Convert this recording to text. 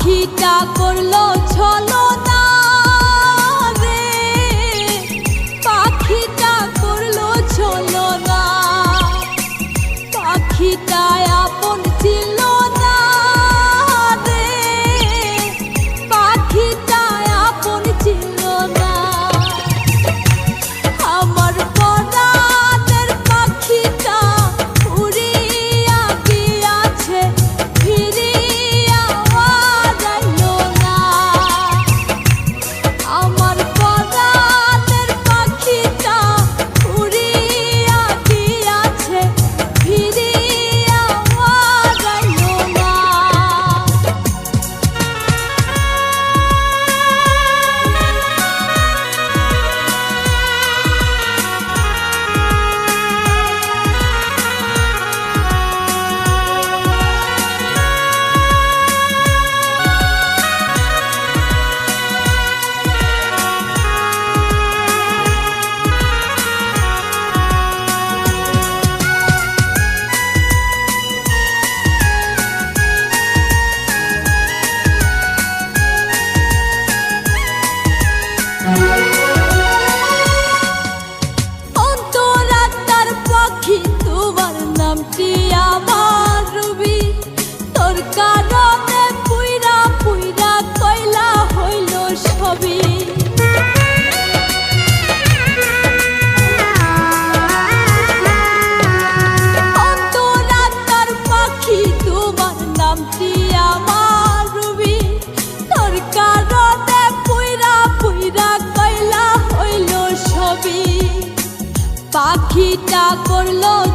পাখিটা করল ছলো রে। পাখিটা করল ছলো না। পাখিটা না